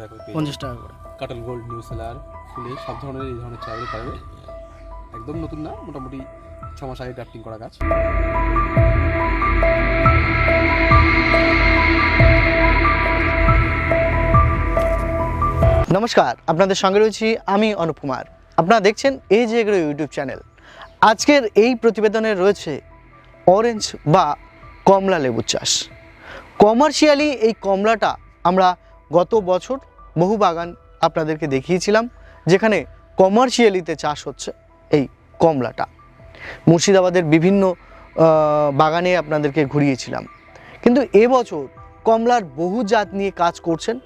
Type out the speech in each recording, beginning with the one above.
টাকা করে পেয়ে পঞ্চাশ টাকা করে। কাটল গোল্ড নিউ সেলার ফুলে সব ধরনের এই ধরনের চারাগুলো পাবে। একদম নতুন না মোটামুটি ছ মাস আগে গ্রাফটিং করা গাছ। নমস্কার আপনাদের সঙ্গে রয়েছি আমি অনুপ কুমার। আপনারা দেখছেন এই যে এগুলো ইউটিউব চ্যানেল আজকের এই প্রতিবেদনে রয়েছে অরেঞ্জ বা কমলা লেবুর চাষ। কমার্শিয়ালি এই কমলাটা আমরা গত বছর বহু বাগান আপনাদেরকে দেখিয়েছিলাম, যেখানে কমার্শিয়ালিতে চাষ হচ্ছে এই কমলাটা। মুর্শিদাবাদের বিভিন্ন বাগানে আপনাদেরকে ঘুরিয়েছিলাম। কিন্তু এবছর কমলার বহু জাত নিয়ে কাজ করছেন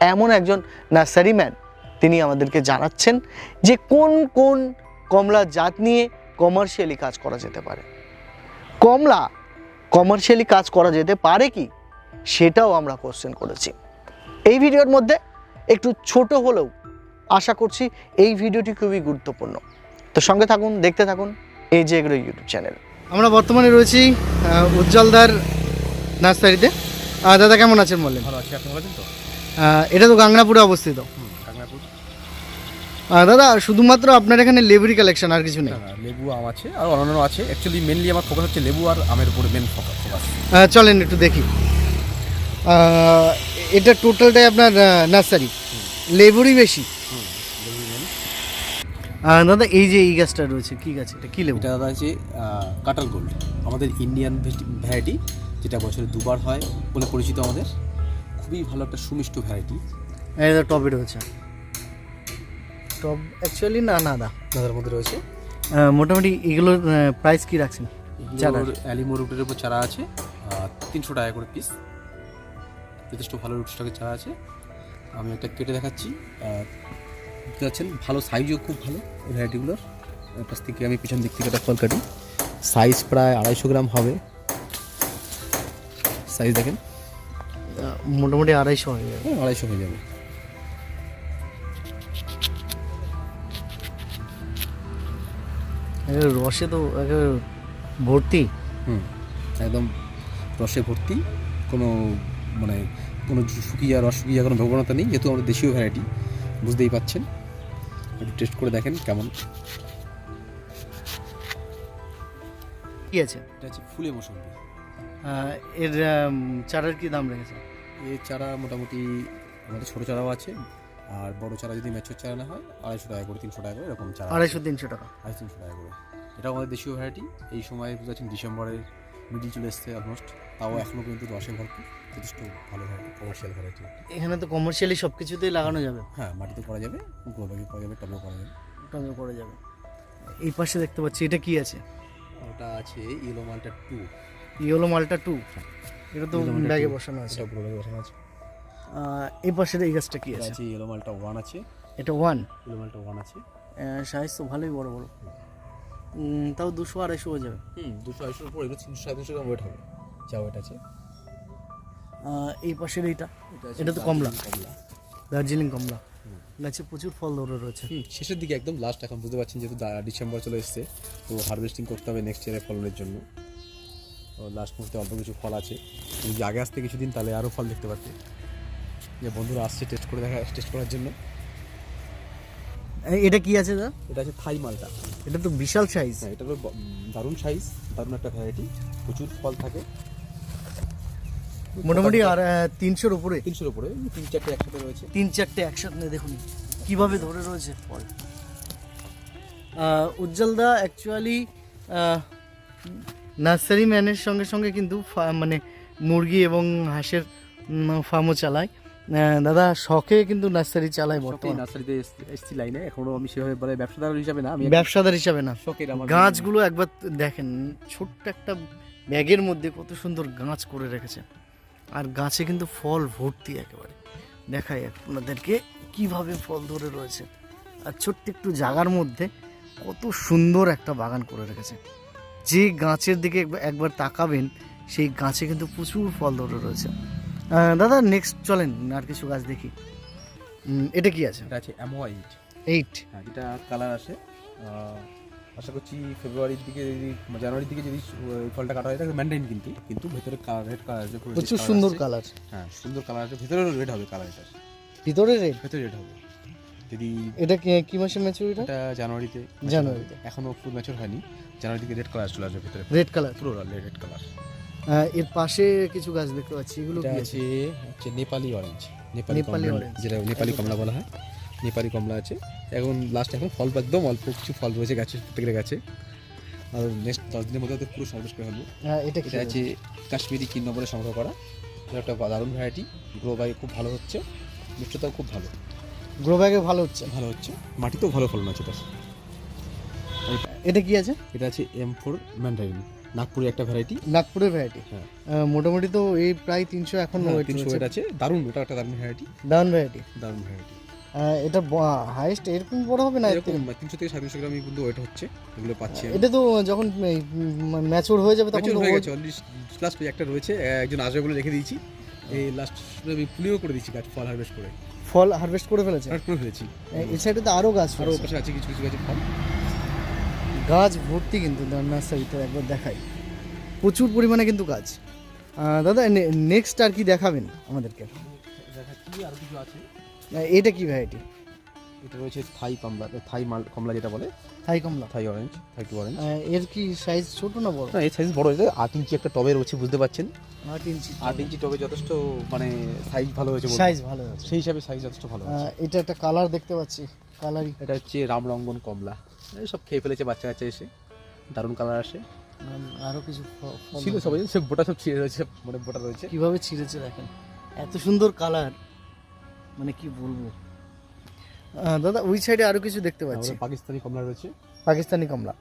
এমন একজন নার্সারিম্যান তিনি আমাদেরকে জানাচ্ছেন যে কোন কোন কমলা জাত নিয়ে কমার্শিয়ালি কাজ করা যেতে পারে। কমলা কমার্শিয়ালি কাজ করা যেতে পারে কি? সেটাও আমরা কোশ্চেন করেছি। এই ভিডিওর মধ্যে একটু ছোট হলেও আশা করছি এই ভিডিওটি খুবই গুরুত্বপূর্ণ। তো সঙ্গে থাকুন দেখতে থাকুন এই যে এগুলো ইউটিউব চ্যানেল আমরা বর্তমানে রয়েছি উজ্জ্বলদার নার্সারিতে। দাদা কেমন আছেন বললেন ভালো আছি আপনি বলেন তো? এটা তো গাংনাপুরে অবস্থিত। দাদা শুধুমাত্র আপনার এখানে লেবুরি কালেকশন আর কিছু নেই? লেবু আম আছে আর অন্যান্য আছে। অ্যাকচুয়ালি মেনলি আমার ফোকাস হচ্ছে লেবু আর আমের উপরে মেন ফোকাস চলেন একটু দেখি। এটা টোটালটাই আপনার নার্সারি। লেবুরই বেশি। দাদা এই যে এই গাছটা রয়েছে কি গাছ এটা? কি লেবু? এটা দাদা আছে কাটাল গোল্ড। আমাদের ইন্ডিয়ান ভ্যারাইটি যেটা বছরে দুবার হয় বলে পরিচিত আমাদের। খুবই ভালো একটা সুমিষ্ট ভ্যারাইটি এটা টবে রয়েছে। টব অ্যাকচুয়ালি না না দা দাদার মধ্যে রয়েছে। মোটামুটি এগুলোর প্রাইস কি রাখছেন? চারা? এগুলোর অ্যালিমো রুটের উপর চারা আছে তিনশো টাকা করে পিস যথেষ্ট ভালো রুট স্টকের চারা আছে। আমি একটা কেটে দেখাচ্ছি। আহ, দেখতে পাচ্ছেন ভালো সাইজও খুব ভালো এই ভ্যারাইটিগুলোর পাশ থেকে আমি পিছন দিক থেকে একটা ফল কাটি। সাইজ প্রায় আড়াইশো গ্রাম হবে। সাইজ দেখেন। মোটামুটি আড়াইশো হয়ে যাবে। হ্যাঁ, আড়াইশো হয়ে যাবে। রসে তো একেবারে ভর্তি। হুম একদম রসে ভর্তি। কোনো মানে কোনো শুকিয়ে রস শুকিয়ে কোনো প্রবণতা নেই যেহেতু আমাদের দেশীয় ভ্যারাইটি বুঝতেই পাচ্ছেন। একটু টেস্ট করে দেখেন কেমন। কি আছে? এটা হচ্ছে ফুলে মৌসুমি এর চারার কি দাম রেখেছে? এর চারা মোটামুটি আমাদের ছোটো চারাও আছে আর বড় চারা যদি ম্যাচুর চারা না হয় আড়াইশো টাকা করে তিনশো টাকা করে এরকম চারা আড়াইশো তিনশো টাকা। আড়াইশো তিনশো টাকা করে। এটাও আমাদের দেশীয় ভ্যারাইটি এই সময় বুঝতে পারছেন ডিসেম্বরের মিডিল চলে এসছে অলমোস্ট তাও এখনও কিন্তু রসে ভরপুর যথেষ্ট ভালো ভ্যারাইটি কমার্শিয়াল ভ্যারাইটি এখানে তো কমার্শিয়ালি সব কিছুতেই লাগানো যাবে। হ্যাঁ মাটিতে করা যাবে গ্রো করা যাবে টবেও করা যাবে। টবে করা যাবে। এই পাশে দেখতে পাচ্ছি এটা কি আছে? ওটা আছে ইয়েলো মালটা টু ইয়েলো মালটা টু এটা তো ব্যাগে বসানো আছে। এটা গ্রো ব্যাগে বসানো আছে। এই পাশের এই গাছটা কি আছে? ইয়েলো মালটা ওয়ান আছে। এটা ওয়ান ইয়েলো মালটা ওয়ান আছে। সাইজ তো ভালোই বড় বড়। তাও দুশো আড়াইশো হয়ে যাবে। হুম দুশো আড়াইশোর উপর এগুলো তিনশো সাড়ে তিনশো গ্রাম ওয়েট হবে। যা ওয়েট আছে। এই পাশের এইটা। এটা তো কমলা। কমলা। দার্জিলিং কমলা। গাছে প্রচুর ফল ধরে রয়েছে। শেষের দিকে একদম লাস্ট এখন বুঝতে পারছেন যেহেতু ডিসেম্বর চলে এসছে তো হারভেস্টিং করতে হবে নেক্সট ইয়ারে ফলনের জন্য। লাস্ট মুহূর্তে অল্প কিছু ফল আছে। যদি আগে আসতে কিছুদিন তাহলে আরও ফল দেখতে পারতে। যে বন্ধুরা আসছে টেস্ট করে দেখা টেস্ট করার জন্য। এটা কি আছে দা এটা আছে থাই মালটা। এটা তো বিশাল সাইজ হ্যাঁ এটা তো দারুণ সাইজ দারুণ একটা ভ্যারাইটি প্রচুর ফল থাকে। মোটামুটি আর তিনশোর উপরে। তিনশোর উপরে তিন চারটে একসাথে রয়েছে। তিন চারটে একসাথে দেখুন কীভাবে ধরে রয়েছে ফল। উজ্জ্বলদা অ্যাকচুয়ালি নার্সারি ম্যানের সঙ্গে সঙ্গে কিন্তু মানে মুরগি এবং হাঁসের ফার্মও চালায়। দাদা শখে কিন্তু নার্সারি চালাই বর্তমানে। নার্সারিতে এসছি লাইনে। এখনও আমি সেভাবে বলে ব্যবসাদার হিসাবে না আমি ব্যবসাদার হিসাবে না। শখের আমার গাছগুলো একবার দেখেন ছোট্ট একটা ব্যাগের মধ্যে কত সুন্দর গাছ করে রেখেছে। আর গাছে কিন্তু ফল ভর্তি একেবারে। দেখাই আপনাদেরকে কীভাবে ফল ধরে রয়েছে। আর ছোট্ট একটু জায়গার মধ্যে কত সুন্দর একটা বাগান করে রেখেছে। যে গাছের দিকে একবার- তাকাবেন সেই গাছে কিন্তু প্রচুর ফল ধরে রয়েছে। দাদা নেক্সট চলেন আর কিছু গাছ দেখি। এটা কি আছে? এটা আছে অ্যামোয়াইট এইট হ্যাঁ যেটা কালার আসে। আশা করছি ফেব্রুয়ারির দিকে যদি জানুয়ারির দিকে যদি ফলটা কাটা হয় তাহলে ম্যান্ডাইন কিন্তু কিন্তু ভেতরে কালার রেড কালার আছে প্রচুর সুন্দর কালার হ্যাঁ সুন্দর কালার আছে ভেতরে রেড হবে কালার এটা। ভিতরে রেড ভেতরে রেড হবে। যদি এটা কি মাসে ম্যাচুরিটা এটা? জানুয়ারিতে জানুয়ারিতে। এখনও ফুল ম্যাচুর হয়নি। জানুয়ারি থেকে রেড কালার চলে আসবে ভেতরে। রেড কালার পুরো রেড কালার এর পাশে কিছু গাছ দেখতে পাচ্ছি এগুলো কি আছে হচ্ছে নেপালি অরেঞ্জ নেপালি নেপালি কমলা যেটা নেপালি কমলা বলা হয়। নেপালি কমলা আছে। এখন লাস্ট এখন ফল একদম অল্প কিছু ফল রয়েছে গাছে প্রত্যেকের গাছে। আর নেক্সট দশ দিনের মধ্যে পুরো সার্ভিস করে ফেলব। হ্যাঁ, এটা কি এটা আছে কাশ্মীরি কিন নম্বরে সংগ্রহ করা। এটা একটা দারুণ ভ্যারাইটি গ্রো বাই খুব ভালো হচ্ছে। মিষ্টতাও খুব ভালো। গ্রো ব্যাগে ভালো হচ্ছে? ভালো হচ্ছে। মাটিতেও ভালো ফলন আছে এটা এটা কি আছে? এটা আছে এম ফোর ম্যান্ডারিন নাগপুরের একটা ভ্যারাইটি নাগপুরের ভ্যারাইটি হ্যাঁ। মোটামুটি তো এই প্রায় তিনশো এখন ওয়েট তিনশো ওয়েট আছে। দারুণ এটা একটা দারুণ ভ্যারাইটি ডাউন ভ্যারাইটি দারুণ ভ্যারাইটি এটা হাইস্ট এরকম বড় হবে না? এরকম তিনশো থেকে সাড়ে তিনশো গ্রাম কিন্তু ওয়েট হচ্ছে এগুলো পাচ্ছি এটা তো যখন ম্যাচিওর হয়ে যাবে তখন হয়ে গেছে অলরেডি লাস্ট একটা রয়েছে একজন আসবে বলে রেখে দিয়েছি। এই লাস্ট আমি পুলিও করে দিয়েছি গাছ ফল হারভেস্ট করে। ফল হারভেস্ট করে ফেলেছে? হারভেস্ট করে ফেলেছি। এই সাইডে তো আরও গাছ আরও পাশে আছে কিছু কিছু গাছে ফল। গাছ ভর্তি কিন্তু নার্সারিতে একবার দেখাই। প্রচুর পরিমাণে কিন্তু গাছ। দাদা নেক্সট আর কি দেখাবেন আমাদেরকে? আরও কিছু আছে এটা কি ভ্যারাইটি এটা? রয়েছে থাই কমলা থাই মাল কমলা যেটা বলে। হাই কমলা। Thai orange Thai two orange এর কি সাইজ ছোট না বড়? না এই সাইজ বড় হয়েছে আট ইঞ্চি একটা টবে রয়েছে বুঝতে পারছেন? আট ইঞ্চি আট ইঞ্চি টবে যথেষ্ট মানে সাইজ ভালো হয়েছে সাইজ ভালো সেই হিসাবে সাইজ যথেষ্ট ভালো এটা একটা কালার দেখতে পাচ্ছি। কালারই এটা হচ্ছে রামরঙ্গন কমলা। সব খেয়ে ফেলেছে বাচ্চা কাচ্চা এসে। দারুণ কালার আসে। আরও কিছু ছিল সবাই সব বোটা সব ছিঁড়ে রয়েছে মানে বোটা রয়েছে। কীভাবে ছিঁড়েছে দেখেন? এত সুন্দর কালার মানে কি বলব? দাদা ওই সাইডে আরও কিছু দেখতে পাচ্ছি। পাকিস্তানি কমলা রয়েছে। পাকিস্তানি কমলা।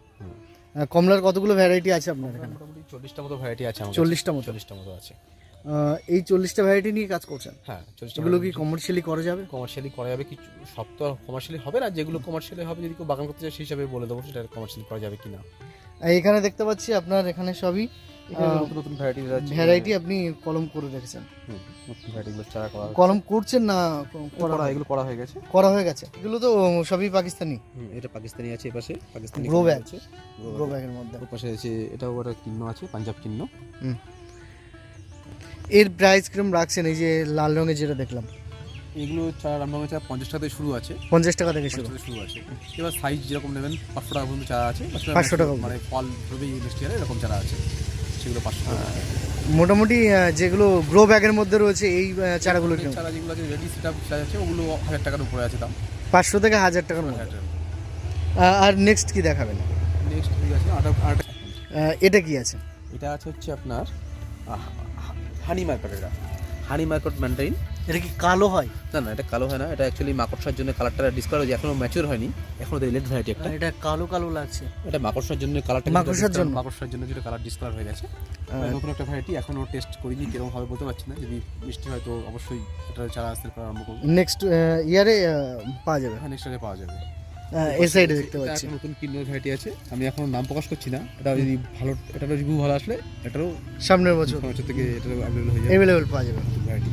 কমলার কতগুলো ভ্যারাইটি আছে আপনার এখানে? চল্লিশটা মতো ভ্যারাইটি আছে চল্লিশটা মতো। চল্লিশটা মতো আছে। এই চল্লিশটা ভ্যারাইটি নিয়ে কাজ করছেন? হ্যাঁ এগুলো কি কমার্শিয়ালি করা যাবে? কমার্শিয়ালি করা যাবে কিছু সব তো কমার্শিয়ালি হবে না যেগুলো কমার্শিয়ালি হবে যদি কেউ বাগান করতে চায় সেই হিসাবে বলে দেবো সেটা কমার্শিয়ালি করা যাবে কিনা। এখানে দেখতে পাচ্ছি আপনার এখানে সবই নতুন নতুন ভ্যারাইটি আছে। ভ্যারাইটি আপনি কলম করে রেখেছেন। হুম, নতুন ভ্যারাইটিগুলো চারা করা কলম করছেন না করা এগুলো করা হয়ে গেছে। করা হয়ে গেছে। এগুলো তো সবই পাকিস্তানি। হুম, এটা পাকিস্তানি আছে এপাশে পাকিস্তানি কমলা bag। আছে গ্রো ব্যাগের মধ্যে। ওর পাশে আছে এটাও একটা কিন্ন আছে পাঞ্জাব কিন্ন। এর প্রাইস কিরম রাখছেন? এই যে লাল রঙের যেটা দেখলাম। এগুলো চারা রামরঙের চারা পঞ্চাশ টাকা থেকে শুরু আছে। পঞ্চাশ টাকা থেকে শুরু। শুরু আছে। এবার সাইজ যেরকম নেবেন পাঁচশো টাকা পর্যন্ত চারা আছে। 500 টাকা মানে ফল ধরবে নেক্সট ইয়ারে এরকম চারা আছে। সেগুলো পাঁচশো টাকা মোটামুটি যেগুলো গ্রো ব্যাগের মধ্যে রয়েছে এই চারাগুলো চারা যেগুলো আছে রেডি সেট আপ আছে ওগুলো হাজার টাকার উপরে আছে দাম। পাঁচশো থেকে হাজার টাকার মধ্যে। আর নেক্সট কি দেখাবেন? নেক্সট ঠিক আছে? আটা আটা আহ, এটা কি আছে? এটা আছে হচ্ছে আপনার হানি মার্কেট এটা। হানি মার্কেট ম্যান্ডারিন এটা কি কালো হয়? না না এটা কালো হয় না। এটা অ্যাকচুয়ালি মাকড়সার জন্য কালারটা ডিসকালার হয়েছে এখনও ম্যাচিওর হয়নি। এখনও লেট ভ্যারাইটি একটা। এটা কালো কালো লাগছে। এটা মাকড়সার জন্য কালারটা মাকড়সার জন্য? মাকড়সার জন্য যেটা কালার ডিসকালার হয়ে গেছে। নতুন একটা ভ্যারাইটি এখনও টেস্ট করিনি কীরকম হবে বলতে পারছি না। যদি মিষ্টি হয় তো অবশ্যই এটা চারা আসতে করা আরম্ভ করব। নেক্সট ইয়ারে পাওয়া যাবে। হ্যাঁ নেক্সট ইয়ারে পাওয়া যাবে। এই সাইডে দেখতে পাচ্ছি। নতুন কিন্ডার ভ্যারাইটি আছে। আমি এখন নাম প্রকাশ করছি না। এটা যদি ভালো এটারও রিভিউ ভালো আসলে এটারও সামনের বছর বছর থেকে এটারও অ্যাভেলেবল হয়ে যাবে। অ্যাভেলেবেল পাওয়া যাবে। ভ্যারাইটি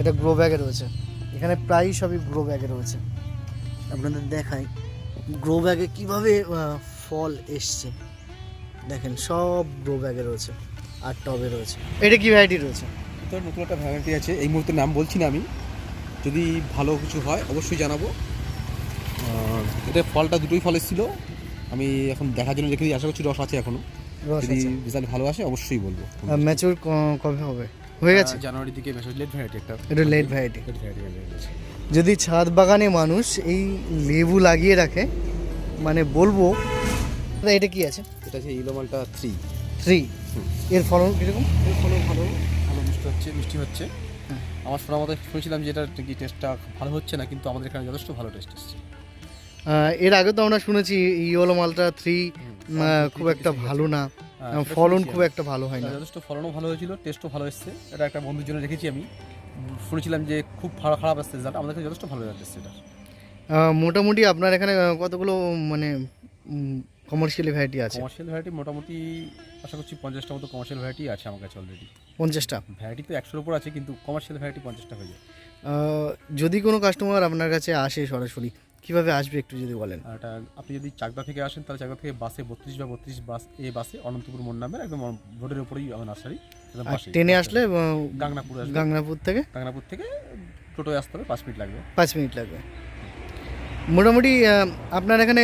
এটা গ্রো ব্যাগে রয়েছে। এখানে প্রায় সবই গ্রো ব্যাগে রয়েছে। আপনাদের দেখাই গ্রো ব্যাগে কীভাবে ফল এসছে। দেখেন সব গ্রো ব্যাগে রয়েছে আর টবে রয়েছে। এটা কি ভ্যারাইটি রয়েছে? তো নতুন একটা ভ্যারাইটি আছে। এই মুহূর্তে নাম বলছি না আমি। যদি ভালো কিছু হয় অবশ্যই জানাব। এটা ফলটা দুটোই ফল এসেছিল। আমি এখন দেখার জন্য রেখে দিই আশা করছি রস আছে এখনও। যদি রেজাল্ট ভালো আসে অবশ্যই বলব। ম্যাচিওর কবে হবে? হয়ে গেছে? জানুয়ারি দিকে লেট ভ্যারাইটি একটা এটা লেট ভ্যারাইটি যদি ছাদ বাগানে মানুষ এই লেবু লাগিয়ে রাখে মানে বলব দাদা, এটা কি আছে? এটা হচ্ছে ইলোমালটা থ্রি থ্রি এর ফলন কীরকম? এর ফলন ভালো ভালো মিষ্টি হচ্ছে মিষ্টি হচ্ছে। হ্যাঁ। আমার শোনা মতো শুনেছিলাম যে এটা কি টেস্টটা ভালো হচ্ছে না কিন্তু আমাদের এখানে যথেষ্ট ভালো টেস্ট এসছে। আহ, এর আগে তো আমরা শুনেছি ইয়োলো মালটা থ্রি খুব একটা ভালো না। হ্যাঁ, ফলন খুব একটা ভালো হয় না। যথেষ্ট ফলনও ভালো হয়েছিল টেস্টও ভালো এসছে। এটা একটা বন্ধুর জন্য রেখেছি আমি। শুনেছিলাম যে খুব ভালো খারাপ আসছে রেজাল্ট আমাদের কাছে যথেষ্ট ভালো রেজাল্ট এসছে এটা মোটামুটি আপনার এখানে কতগুলো মানে কমার্শিয়াল ভ্যারাইটি আছে? কমার্শিয়াল ভ্যারাইটি মোটামুটি আশা করছি পঞ্চাশটা মতো কমার্শিয়াল ভ্যারাইটি আছে আমার কাছে অলরেডি পঞ্চাশটা? ভ্যারাইটি তো একশোর উপর আছে কিন্তু কমার্শিয়াল ভ্যারাইটি পঞ্চাশটা হয়ে যায়। যদি কোনো কাস্টমার আপনার কাছে আসে সরাসরি কীভাবে আসবে একটু যদি বলেন? এটা আপনি যদি চাকদা থেকে আসেন তাহলে চাকদা থেকে বাসে বত্রিশ বা বত্রিশ বাস এ বাসে অনন্তপুর মোড় নামে একদম রোডের উপরেই আমার নার্সারি। ট্রেনে আসলে গাংনাপুর গাংনাপুর থেকে? গাংনাপুর থেকে টোটোয় আসতে হবে পাঁচ মিনিট লাগবে। পাঁচ মিনিট লাগবে। মোটামুটি আপনার এখানে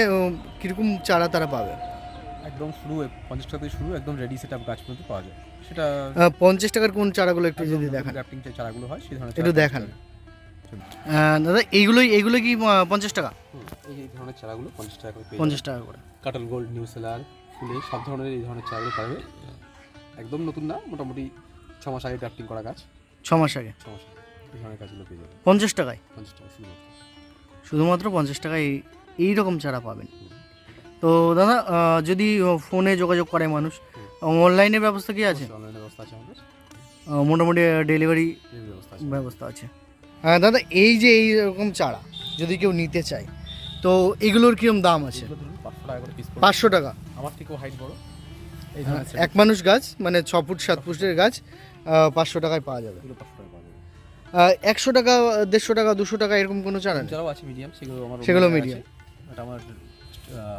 কীরকম চারা তারা পাবে? একদম শুরু পঞ্চাশ টাকা থেকে শুরু একদম রেডি সেট আপ গাছ পর্যন্ত পাওয়া যায়। সেটা পঞ্চাশ টাকার কোন চারাগুলো একটু যদি দেখান। গ্রাফটিং যে চারাগুলো হয় সেই ধরনের একটু দেখান। দাদা এইগুলোই এইগুলো কি পঞ্চাশ টাকা? এই এই ধরনের চারাগুলো পঞ্চাশ টাকা করে পঞ্চাশ টাকা করে। কাটল গোল্ড নিউ সেলার ফুলে সব ধরনের এই ধরনের চারাগুলো পাবে একদম নতুন না মোটামুটি ছ মাস আগে গ্রাফটিং করা গাছ। ছ মাস আগে? ছ মাস আগে এই ধরনের গাছগুলো পেয়ে যাবে পঞ্চাশ টাকায়? পঞ্চাশ টাকা শুধুমাত্র। শুধুমাত্র পঞ্চাশ টাকায় এই- রকম চারা পাবেন। তো দাদা যদি ফোনে যোগাযোগ করে মানুষ অনলাইনের ব্যবস্থা কি আছে? অনলাইনের ব্যবস্থা আছে আমাদের। মোটামুটি ডেলিভারি ব্যবস্থা আছে। ব্যবস্থা আছে। দাদা এই যে এই রকম চারা যদি কেউ নিতে চায় তো এগুলোর কিরম দাম আছে? পাঁচশো টাকা আমার থেকেও হাইট বড়। এই হ্যাঁ, এক মানুষ গাছ মানে ছ ফুট সাত ফুটের গাছ পাঁচশো টাকায় পাওয়া যাবে। একশো টাকা দেড়শো টাকা দুশো টাকা এরকম কোনো চারা নেই? আছে মিডিয়াম সেগুলো আমার সেগুলো। আছে। এটা আমার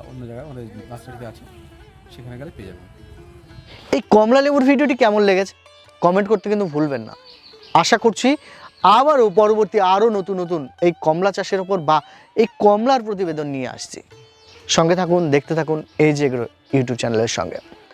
অন্য জায়গায় আমাদের নার্সারিতে আছে। সেখানে গেলে পেয়ে যাবেন। এই কমলা লেবুর ভিডিওটি কেমন লেগেছে? কমেন্ট করতে কিন্তু ভুলবেন না। আশা করছি আবারও পরবর্তী আরও নতুন নতুন এই কমলা চাষের ওপর বা এই কমলার প্রতিবেদন নিয়ে আসছি। সঙ্গে থাকুন, দেখতে থাকুন এই যে ইউটিউব চ্যানেলের সঙ্গে।